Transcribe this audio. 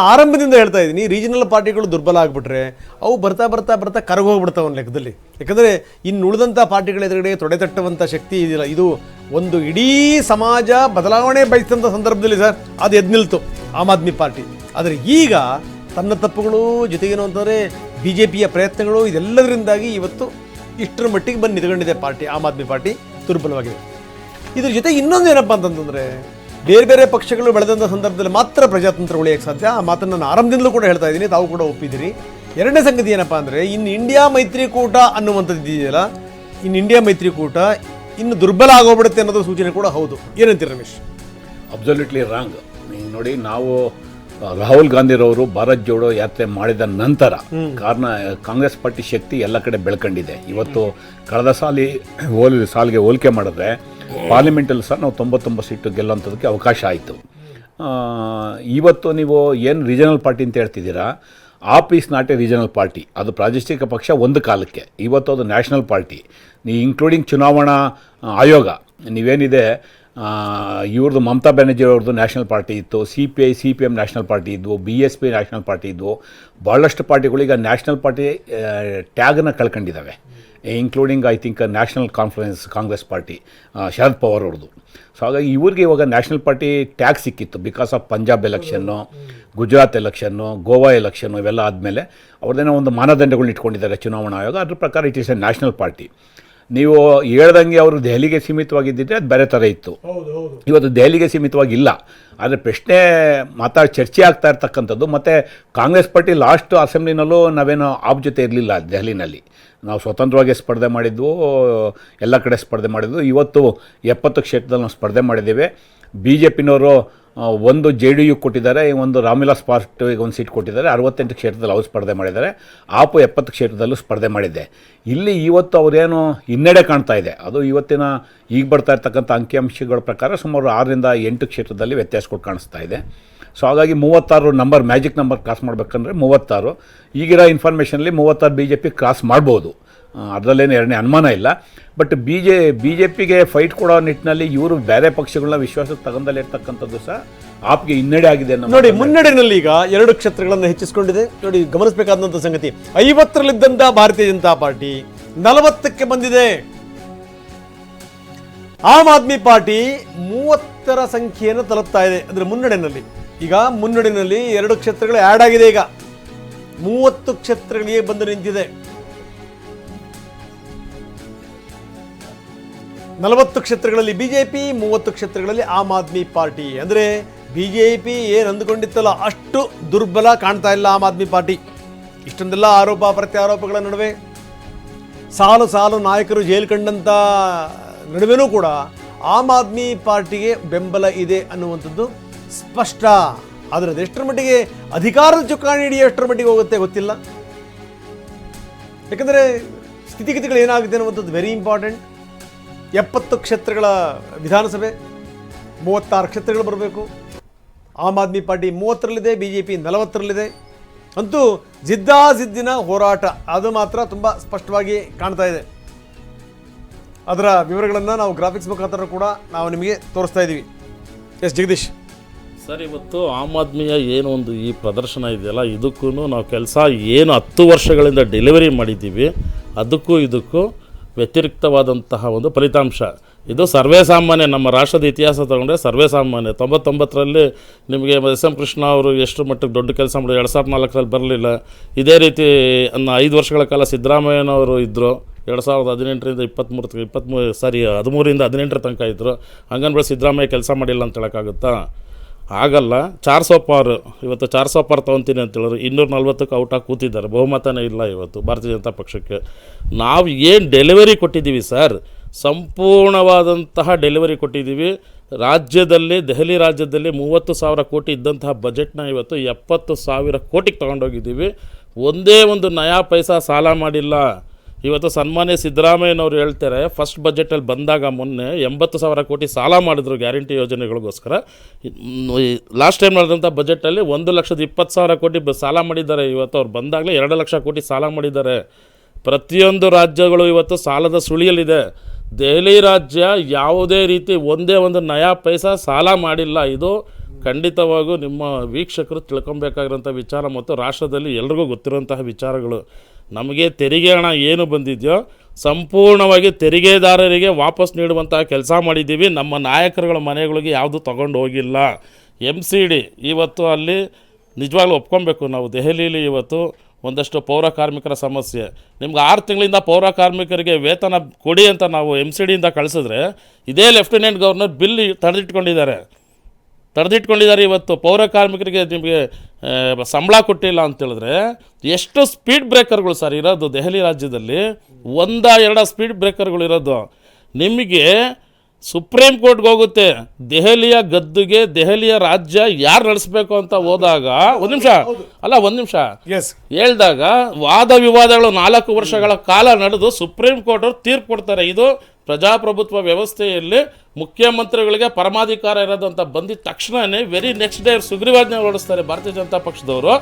ಆರಂಭದಿಂದ ಹೇಳ್ತಾ ಇದ್ದೀನಿ ರೀಜನಲ್ ಪಾರ್ಟಿಗಳು ದುರ್ಬಲ ಆಗಿಬಿಟ್ರೆ ಅವು ಬರ್ತಾ ಬರ್ತಾ ಬರ್ತಾ ಕರಗೋಗ್ಬಿಡ್ತಾವೆ ಒಂದು ಲೆಕ್ಕದಲ್ಲಿ. ಯಾಕಂದರೆ ಇನ್ನು ಉಳಿದಂಥ ಪಾರ್ಟಿಗಳ ಎದುರುಗಡೆ ತೊಡೆ ತಟ್ಟುವಂಥ ಶಕ್ತಿ ಇದಿಲ್ಲ. ಇದು ಒಂದು ಇಡೀ ಸಮಾಜ ಬದಲಾವಣೆ ಬಯಸಿದಂಥ ಸಂದರ್ಭದಲ್ಲಿ ಸರ್, ಅದು ಎದ್ದು ನಿಲ್ತು ಆಮ್ ಆದ್ಮಿ ಪಾರ್ಟಿ. ಆದರೆ ಈಗ ತನ್ನ ತಪ್ಪುಗಳು ಜೊತೆಗೇನು ಅಂತಂದರೆ ಬಿ ಜೆ ಪಿಯ ಪ್ರಯತ್ನಗಳು ಇದೆಲ್ಲದರಿಂದಾಗಿ ಇವತ್ತು ಇಷ್ಟರ ಮಟ್ಟಿಗೆ ಬಂದು ನಿಂತ್ಕೊಂಡಿದೆ ಪಾರ್ಟಿ, ಆಮ್ ಆದ್ಮಿ ಪಾರ್ಟಿ ದುರ್ಬಲವಾಗಿದೆ. ಇದ್ರ ಜೊತೆ ಇನ್ನೊಂದು ಏನಪ್ಪ ಅಂತಂತಂದ್ರೆ ಬೇರೆ ಬೇರೆ ಪಕ್ಷಗಳು ಬೆಳೆದಂಥ ಸಂದರ್ಭದಲ್ಲಿ ಮಾತ್ರ ಪ್ರಜಾತಂತ್ರ ಉಳಿಯಕ್ಕೆ ಸಾಧ್ಯ. ಆ ಮಾತನ್ನು ನಾನು ಆರಂಭದಿಂದಲೂ ಕೂಡ ಹೇಳ್ತಾ ಇದ್ದೀನಿ, ತಾವು ಕೂಡ ಒಪ್ಪಿದ್ದೀರಿ. ಎರಡನೇ ಸಂಗತಿ ಏನಪ್ಪ ಅಂದರೆ, ಇನ್ನು ಇಂಡಿಯಾ ಮೈತ್ರಿಕೂಟ ಅನ್ನುವಂಥದ್ದು ಇದೆಯಲ್ಲ, ಇನ್ನು ಇಂಡಿಯಾ ಮೈತ್ರಿಕೂಟ ಇನ್ನು ದುರ್ಬಲ ಆಗೋಗ್ಬಿಡುತ್ತೆ ಅನ್ನೋದು ಸೂಚನೆ ಕೂಡ ಹೌದು. ಏನಂತೀರಿ ರಮೇಶ್? ಅಬ್ಸಲ್ಯೂಟ್ಲಿ ರಾಂಗ್ ನೋಡಿ, ನಾವು ರಾಹುಲ್ ಗಾಂಧಿರವರು ಭಾರತ್ ಜೋಡೋ ಯಾತ್ರೆ ಮಾಡಿದ ನಂತರ ಕಾರಣ ಕಾಂಗ್ರೆಸ್ ಪಾರ್ಟಿ ಶಕ್ತಿ ಎಲ್ಲ ಕಡೆ ಬೆಳ್ಕೊಂಡಿದೆ. ಇವತ್ತು ಕಳೆದ ಸಾಲಿ ಹೋಲ್ ಸಾಲಿಗೆ ಹೋಲಿಕೆ ಮಾಡಿದ್ರೆ ಪಾರ್ಲಿಮೆಂಟಲ್ಲಿ ಸಹ ನಾವು ತೊಂಬತ್ತೊಂಬತ್ತು ಸೀಟು ಗೆಲ್ಲುವಂಥದ್ದಕ್ಕೆ ಅವಕಾಶ ಆಯಿತು. ಇವತ್ತು ನೀವು ಏನು ರೀಜನಲ್ ಪಾರ್ಟಿ ಅಂತ ಹೇಳ್ತಿದ್ದೀರಾ? AAP is not a regional party. ಅದು ಪ್ರಾದೇಶಿಕ ಪಕ್ಷ ಒಂದು ಕಾಲಕ್ಕೆ. ಇವತ್ತು ಅದು ನ್ಯಾಷನಲ್ ಪಾರ್ಟಿ. ನೀ ಇನ್ಕ್ಲೂಡಿಂಗ್ ಚುನಾವಣಾ ಆಯೋಗ. ನೀವೇನಿದೆ ಇವ್ರದ್ದು ಮಮತಾ ಬ್ಯಾನರ್ಜಿ ಅವ್ರದ್ದು ನ್ಯಾಷನಲ್ ಪಾರ್ಟಿ ಇತ್ತು C P I C P M national party ಇದ್ವು B S P national party ಇದ್ವು ಭಾಳಷ್ಟು ಪಾರ್ಟಿಗಳು ಈಗ ನ್ಯಾಷನಲ್ ಪಾರ್ಟಿ ಟ್ಯಾಗನ್ನು ಕಳ್ಕೊಂಡಿದ್ದಾವೆ including I think National Conference Congress party Sharad Pawar ಅವ್ರದ್ದು ಸೊ ಹಾಗಾಗಿ ಇವ್ರಿಗೆ ಇವಾಗ ನ್ಯಾಷನಲ್ ಪಾರ್ಟಿ ಟ್ಯಾಗ್ ಸಿಕ್ಕಿತ್ತು because of Punjab election Gujarat election Goa election ಇವೆಲ್ಲ ಆದಮೇಲೆ ಅವ್ರದ್ದೇನೋ ಒಂದು ಮಾನದಂಡಗಳನ್ನ ಇಟ್ಕೊಂಡಿದ್ದಾರೆ ಚುನಾವಣಾ ಆಯೋಗ. ಅದ್ರ ಪ್ರಕಾರ it is a national party ನೀವು ಹೇಳ್ದಂಗೆ ಅವರು ದೆಹಲಿಗೆ ಸೀಮಿತವಾಗಿದ್ದಿದ್ರೆ ಅದು ಬೇರೆ ಥರ ಇತ್ತು. ಇವತ್ತು ದೆಹಲಿಗೆ ಸೀಮಿತವಾಗಿಲ್ಲ. ಆದರೆ ಪ್ರಶ್ನೆ ಮಾತಾಡಿ ಚರ್ಚೆ ಆಗ್ತಾ ಇರ್ತಕ್ಕಂಥದ್ದು ಮತ್ತು ಕಾಂಗ್ರೆಸ್ ಪಾರ್ಟಿ ಲಾಸ್ಟ್ ಅಸೆಂಬ್ಲಿನಲ್ಲೂ ನಾವೇನೋ ಆಪ್ ಜೊತೆ ಇರಲಿಲ್ಲ ದೆಹಲಿನಲ್ಲಿ. ನಾವು ಸ್ವತಂತ್ರವಾಗಿ ಸ್ಪರ್ಧೆ ಮಾಡಿದ್ವು ಎಲ್ಲ ಕಡೆ ಸ್ಪರ್ಧೆ ಮಾಡಿದ್ವು. ಇವತ್ತು ಎಪ್ಪತ್ತು ಕ್ಷೇತ್ರದಲ್ಲಿ ನಾವು ಸ್ಪರ್ಧೆ ಮಾಡಿದ್ದೇವೆ. ಬಿ ಜೆ ಪಿನವರು ಒಂದು ಜೆ ಡಿ ಯು ಕೊಟ್ಟಿದ್ದಾರೆ, ಒಂದು ರಾಮ್ವಿಲಾಸ್ ಪಾರ್ಟಿಗೆ ಒಂದು ಸೀಟ್ ಕೊಟ್ಟಿದ್ದಾರೆ, ಅರವತ್ತೆಂಟು ಕ್ಷೇತ್ರದಲ್ಲಿ ಅವರು ಸ್ಪರ್ಧೆ ಮಾಡಿದ್ದಾರೆ, ಆಪು ಎಪ್ಪತ್ತು ಕ್ಷೇತ್ರದಲ್ಲೂ ಸ್ಪರ್ಧೆ ಮಾಡಿದ್ದೆ ಇಲ್ಲಿ ಇವತ್ತು ಅವರೇನು ಹಿನ್ನಡೆ ಕಾಣ್ತಾ ಇದೆ. ಅದು ಇವತ್ತಿನ ಈಗ ಬರ್ತಾ ಇರ್ತಕ್ಕಂಥ ಅಂಕಿಅಂಶಗಳ ಪ್ರಕಾರ ಸುಮಾರು ಆರರಿಂದ ಎಂಟು ಕ್ಷೇತ್ರದಲ್ಲಿ ವ್ಯತ್ಯಾಸಗಳು ಕಾಣಿಸ್ತಾ ಇದೆ. ಸೊ ಹಾಗಾಗಿ ಮೂವತ್ತಾರು ನಂಬರ್, ಮ್ಯಾಜಿಕ್ ನಂಬರ್ ಕ್ರಾಸ್ ಮಾಡಬೇಕಂದ್ರೆ ಮೂವತ್ತಾರು. ಈಗಿರೋ ಇನ್ಫಾರ್ಮೇಷನಲ್ಲಿ ಮೂವತ್ತಾರು ಬಿ ಜೆ ಪಿ ಕ್ರಾಸ್ ಮಾಡ್ಬೋದು. ಅದರಲ್ಲೇನು ಎರಡನೇ ಅನುಮಾನ ಇಲ್ಲ. But B J B J ಪಿಗೆ ಫೈಟ್ ಕೊಡೋ ನಿಟ್ಟಿನಲ್ಲಿ ಇವರು ಬೇರೆ ಪಕ್ಷಗಳನ್ನ ವಿಶ್ವಾಸಕ್ಕೆ ತಗೊಂಡಲ್ಲಿ ಇರ್ತಕ್ಕಂಥದ್ದು ಸಹ ಆಪ್ಗೆ ಹಿನ್ನಡೆ ಆಗಿದೆ ನೋಡಿ ಮುನ್ನಡೆನಲ್ಲಿ ಈಗ ಎರಡು ಕ್ಷೇತ್ರಗಳನ್ನು ಹೆಚ್ಚಿಸಿಕೊಂಡಿದೆ. ನೋಡಿ ಗಮನಿಸಬೇಕಾದಂಥ ಸಂಗತಿ. ಐವತ್ತರಲ್ಲಿದ್ದಂಥ ಭಾರತೀಯ ಜನತಾ ಪಾರ್ಟಿ ನಲವತ್ತಕ್ಕೆ ಬಂದಿದೆ. ಆಮ್ ಆದ್ಮಿ ಪಾರ್ಟಿ ಮೂವತ್ತರ ಸಂಖ್ಯೆಯನ್ನು ತಲುಪ್ತಾ ಇದೆ ಅಂದ್ರೆ ಮುನ್ನಡೆನಲ್ಲಿ. ಈಗ ಮುನ್ನಡೆನಲ್ಲಿ ಎರಡು ಕ್ಷೇತ್ರಗಳು ಆ್ಯಡ್ ಆಗಿದೆ ಈಗ. ಮೂವತ್ತು ಕ್ಷೇತ್ರಗಳಿಗೆ ಬಂದು ನಿಂತಿದೆ. ನಲವತ್ತು ಕ್ಷೇತ್ರಗಳಲ್ಲಿ ಬಿಜೆಪಿ, ಮೂವತ್ತು ಕ್ಷೇತ್ರಗಳಲ್ಲಿ ಆಮ್ ಆದ್ಮಿ ಪಾರ್ಟಿ. ಅಂದ್ರೆ ಬಿಜೆಪಿ ಏನು ಅಂದುಕೊಂಡಿತ್ತಲ್ಲ, ಅಷ್ಟು ದುರ್ಬಲ ಕಾಣ್ತಾ ಇಲ್ಲ ಆಮ್ ಆದ್ಮಿ ಪಾರ್ಟಿ. ಇಷ್ಟೊಂದೆಲ್ಲ ಆರೋಪ, ಪ್ರತ್ಯಾರೋಪಗಳ ನಡುವೆ ಸಾಲು ಸಾಲು ನಾಯಕರು ಜೈಲು ಕಂಡಂಥ ನಡುವೆನೂ ಕೂಡ ಆಮ್ ಆದ್ಮಿ ಪಾರ್ಟಿಗೆ ಬೆಂಬಲ ಇದೆ ಅನ್ನುವಂಥದ್ದು ಸ್ಪಷ್ಟ. ಆದರೆ ಎಷ್ಟರ ಮಟ್ಟಿಗೆ ಅಧಿಕಾರದ ಚುಕ್ಕಾಣಿ ಹಿಡಿಯೋಷ್ಟರ ಮಟ್ಟಿಗೆ ಹೋಗುತ್ತೆ ಗೊತ್ತಿಲ್ಲ. ಯಾಕಂದರೆ ಸ್ಥಿತಿಗತಿಗಳು ಏನಾಗುತ್ತೆ ಅನ್ನುವಂಥದ್ದು ವೆರಿ ಇಂಪಾರ್ಟೆಂಟ್ ಎಪ್ಪತ್ತು ಕ್ಷೇತ್ರಗಳ ವಿಧಾನಸಭೆ, ಮೂವತ್ತಾರು ಕ್ಷೇತ್ರಗಳು ಬರಬೇಕು. ಆಮ್ ಆದ್ಮಿ ಪಾರ್ಟಿ ಮೂವತ್ತರಲ್ಲಿದೆ ಬಿ ಜೆ ಪಿ ನಲವತ್ತರಲ್ಲಿದೆ. ಅಂತೂ ಜಿದ್ದಾಜಿದ್ದಿನ ಹೋರಾಟ, ಅದು ಮಾತ್ರ ತುಂಬ ಸ್ಪಷ್ಟವಾಗಿ ಕಾಣ್ತಾ ಇದೆ. ಅದರ ವಿವರಗಳನ್ನು ನಾವು ಗ್ರಾಫಿಕ್ಸ್ ಮುಖಾಂತರ ಕೂಡ ನಾವು ನಿಮಗೆ ತೋರಿಸ್ತಾ ಇದ್ದೀವಿ. ಎಸ್ ಜಗದೀಶ್. ಸರ್, ಇವತ್ತು ಆಮ್ ಆದ್ಮಿಯ ಏನು ಒಂದು ಈ ಪ್ರದರ್ಶನ ಇದೆಯಲ್ಲ ಇದಕ್ಕೂ ನಾವು ಕೆಲಸ ಏನು ಹತ್ತು ವರ್ಷಗಳಿಂದ ಡೆಲಿವರಿ ಮಾಡಿದ್ದೀವಿ, ಅದಕ್ಕೂ ಇದಕ್ಕೂ ವ್ಯತಿರಿಕ್ತವಾದಂತಹ ಒಂದು ಫಲಿತಾಂಶ. ಇದು ಸರ್ವೇ ಸಾಮಾನ್ಯ, ನಮ್ಮ ರಾಷ್ಟ್ರದ ಇತಿಹಾಸ ತಗೊಂಡ್ರೆ ಸರ್ವೇ ಸಾಮಾನ್ಯ. ತೊಂಬತ್ತೊಂಬತ್ತರಲ್ಲಿ ನಿಮಗೆ ಎಸ್ ಎಂ ಕೃಷ್ಣ ಅವರು ಎಷ್ಟು ಮಟ್ಟಿಗೆ ದೊಡ್ಡ ಕೆಲಸ ಮಾಡಿದ್ರು, ಎರಡು ಸಾವಿರದ ನಾಲ್ಕರಲ್ಲಿ ಬರಲಿಲ್ಲ. ಇದೇ ರೀತಿ ಅನ್ನ ಐದು ವರ್ಷಗಳ ಕಾಲ ಸಿದ್ದರಾಮಯ್ಯನವರು ಇದ್ದರು ಎರಡು ಸಾವಿರದ ಹದಿನೆಂಟರಿಂದ ಇಪ್ಪತ್ತ್ಮೂರು ಇಪ್ಪತ್ತ್ಮೂರು ಸಾರಿ ಹದಿಮೂರಿಂದ ಹದಿನೆಂಟರ ತನಕ ಇದ್ದರು ಹಂಗನ್ಬಿಟ್ಟು ಸಿದ್ದರಾಮಯ್ಯ ಕೆಲಸ ಮಾಡಿಲ್ಲ ಅಂತ ಹೇಳೋಕ್ಕಾಗುತ್ತಾ? ಆಗಲ್ಲ ಚಾರ್ ಸೋ ಪಾರ್ ಇವತ್ತು ಚಾರ್ ಸೋ ಪಾರ್ ತೊಗೊತೀನಿ ಅಂತ ಹೇಳಿದ್ರು, ಇನ್ನೂರ ನಲ್ವತ್ತಕ್ಕೆ ಔಟಾಗಿ ಕೂತಿದ್ದಾರೆ, ಬಹುಮತನೇ ಇಲ್ಲ ಇವತ್ತು ಭಾರತೀಯ ಜನತಾ ಪಕ್ಷಕ್ಕೆ. ನಾವು ಏನು ಡೆಲಿವರಿ ಕೊಟ್ಟಿದ್ದೀವಿ ಸರ್? ಸಂಪೂರ್ಣವಾದಂತಹ ಡೆಲಿವರಿ ಕೊಟ್ಟಿದ್ದೀವಿ. ರಾಜ್ಯದಲ್ಲಿ, ದೆಹಲಿ ರಾಜ್ಯದಲ್ಲಿ ಮೂವತ್ತು ಸಾವಿರ ಕೋಟಿ ಇದ್ದಂತಹ ಬಜೆಟ್ನ ಇವತ್ತು ಎಪ್ಪತ್ತು ಸಾವಿರ ಕೋಟಿಗೆ ತೊಗೊಂಡೋಗಿದ್ದೀವಿ. ಒಂದೇ ಒಂದು ನಯಾ ಪೈಸಾ ಸಾಲ ಮಾಡಿಲ್ಲ. ಇವತ್ತು ಸನ್ಮಾನ್ಯ ಸಿದ್ದರಾಮಯ್ಯನವರು ಹೇಳ್ತಾರೆ ಫಸ್ಟ್ ಬಜೆಟಲ್ಲಿ ಬಂದಾಗ ಮೊನ್ನೆ ಎಂಬತ್ತು ಸಾವಿರ ಕೋಟಿ ಸಾಲ ಮಾಡಿದ್ರು ಗ್ಯಾರಂಟಿ ಯೋಜನೆಗಳಿಗೋಸ್ಕರ. ಲಾಸ್ಟ್ ಟೈಮ್ ಮಾಡಿದಂಥ ಬಜೆಟಲ್ಲಿ ಒಂದು ಲಕ್ಷದ ಇಪ್ಪತ್ತು ಸಾವಿರ ಕೋಟಿ ಸಾಲ ಮಾಡಿದ್ದಾರೆ. ಇವತ್ತು ಅವ್ರು ಬಂದಾಗಲೇ ಎರಡು ಲಕ್ಷ ಕೋಟಿ ಸಾಲ ಮಾಡಿದ್ದಾರೆ. ಪ್ರತಿಯೊಂದು ರಾಜ್ಯಗಳು ಇವತ್ತು ಸಾಲದ ಸುಳಿಯಲ್ಲಿದೆ. ದೆಹಲಿ ರಾಜ್ಯ ಯಾವುದೇ ರೀತಿ ಒಂದೇ ಒಂದು ನಯಾ ಪೈಸಾ ಸಾಲ ಮಾಡಿಲ್ಲ. ಇದು ಖಂಡಿತವಾಗೂ ನಿಮ್ಮ ವೀಕ್ಷಕರು ತಿಳ್ಕೊಬೇಕಾಗಿರೋಂಥ ವಿಚಾರ ಮತ್ತು ರಾಷ್ಟ್ರದಲ್ಲಿ ಎಲ್ರಿಗೂ ಗೊತ್ತಿರುವಂತಹ ವಿಚಾರಗಳು. ನಮಗೆ ತೆರಿಗೆ ಹಣ ಏನು ಬಂದಿದೆಯೋ ಸಂಪೂರ್ಣವಾಗಿ ತೆರಿಗೆದಾರರಿಗೆ ವಾಪಸ್ ನೀಡುವಂತಹ ಕೆಲಸ ಮಾಡಿದ್ದೀವಿ. ನಮ್ಮ ನಾಯಕರುಗಳ ಮನೆಗಳಿಗೆ ಯಾವುದು ತಗೊಂಡು ಹೋಗಿಲ್ಲ. ಎಂ ಸಿ ಡಿ ಇವತ್ತು ಅಲ್ಲಿ ನಿಜವಾಗ್ಲೂ ಒಪ್ಕೊಬೇಕು. ನಾವು ದೆಹಲಿಯಲ್ಲಿ ಇವತ್ತು ಒಂದಷ್ಟು ಪೌರ ಕಾರ್ಮಿಕರ ಸಮಸ್ಯೆ. ನಿಮ್ಗೆ ಆರು ತಿಂಗಳಿಂದ ಪೌರ ಕಾರ್ಮಿಕರಿಗೆ ವೇತನ ಕೊಡಿ ಅಂತ ನಾವು ಎಂ ಸಿ ಡಿಯಿಂದ ಕಳಿಸಿದ್ರೆ, ಇದೇ ಲೆಫ್ಟಿನೆಂಟ್ ಗವರ್ನರ್ ಬಿಲ್ ತಡೆದಿಟ್ಕೊಂಡಿದ್ದಾರೆ. ತಡೆದಿಟ್ಕೊಂಡಿದ್ದಾರೆ ಇವತ್ತು ಪೌರ ಕಾರ್ಮಿಕರಿಗೆ ನಿಮಗೆ ಸಂಬಳ ಕೊಟ್ಟಿಲ್ಲ ಅಂತೇಳಿದ್ರೆ ಎಷ್ಟು ಸ್ಪೀಡ್ ಬ್ರೇಕರ್ಗಳು ಸರ್ ಇರೋದು ದೆಹಲಿ ರಾಜ್ಯದಲ್ಲಿ? ಒಂದ, ಎರಡ ಸ್ಪೀಡ್ ಬ್ರೇಕರ್ಗಳು ಇರೋದು. ನಿಮಗೆ ಸುಪ್ರೀಂ ಕೋರ್ಟ್ಗೆ ಹೋಗುತ್ತೆ. ದೆಹಲಿಯ ಗದ್ದುಗೆ ದೆಹಲಿಯ ರಾಜ್ಯ ಯಾರು ನಡೆಸಬೇಕು ಅಂತ ಹೋದಾಗ ಒಂದು ನಿಮಿಷ. ಅಲ್ಲ ಒಂದು ನಿಮಿಷ. ಎಸ್ ಹೇಳ್ದಾಗ ವಾದ ವಿವಾದಗಳು ನಾಲ್ಕು ವರ್ಷಗಳ ಕಾಲ ನಡೆದು ಸುಪ್ರೀಂ ಕೋರ್ಟ್ ಅವರು ತೀರ್ಪು ಕೊಡ್ತಾರೆ. ಇದು ಪ್ರಜಾಪ್ರಭುತ್ವ ವ್ಯವಸ್ಥೆಯಲ್ಲಿ ಮುಖ್ಯಮಂತ್ರಿಗಳಿಗೆ ಪರಮಾಧಿಕಾರ ಇರೋದಂತ ಅಂತ ಬಂದಿದ ತಕ್ಷಣವೇ ವೆರಿ ನೆಕ್ಸ್ಟ್ ಡೇ ಸುಗ್ರೀವಾಜ್ಞೆ ಹೊರಡಿಸ್ತಾರೆ ಭಾರತೀಯ ಜನತಾ ಪಕ್ಷದವರು.